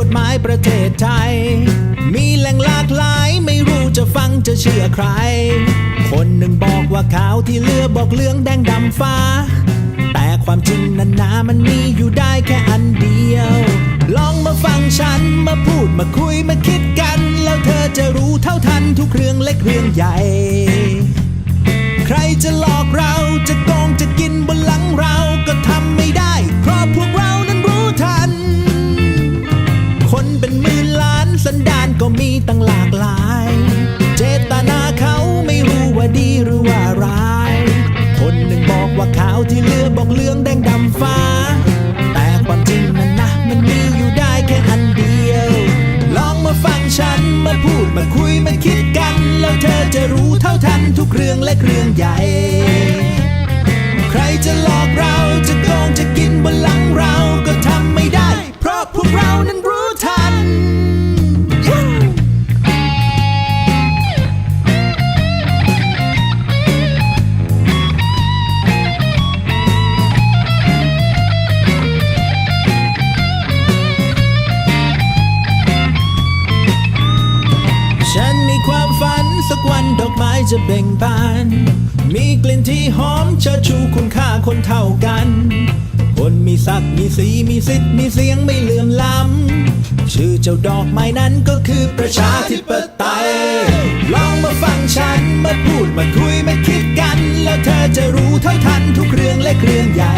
กฎหมายประเทศไทย มีแหล่งหลากหลายไม่รู้จะฟังจะเชื่อใคร คนหนึ่งบอกว่าขาวที่เลือบอกเหลืองแดงดำฟ้า แต่ความจริงนั้นนามันมีอยู่ได้แค่อันเดียว ลองมาฟังฉันมาพูดมาคุยมาคิดกัน แล้วเธอจะรู้เท่าทันทุกเรื่องเล็กเรื่องใหญ่ มื่นล้านสันดานก็มีตั้งหลากหลาย เจตนาเขาไม่รู้ว่าดีหรือว่าร้าย คนหนึ่งบอกว่าขาวที่เลือบอกเหลืองแดงดำฟ้า แต่ความจริงนั้นนะมันมีอยู่ได้แค่อันเดียว ลองมาฟังฉันมาพูดมาคุยมาคิดกัน แล้วเธอจะรู้เท่าทันทุกเรื่องและเรื่องใหญ่ ความฝันสักวันดอกไม้จะเบ่งบาน มีกลิ่นที่หอมเชิดชูคุณค่าคนเท่ากัน คนมีศักดิ์มีสีมีสิทธิ์มีเสียงไม่เลื่อมล้ำ ชื่อเจ้าดอกไม้นั้นก็คือประชาธิปไตย ลองมาฟังฉันมาพูดมาคุยมาคิดกัน แล้วเธอจะรู้เท่าทันทุกเรื่องและเรื่องใหญ่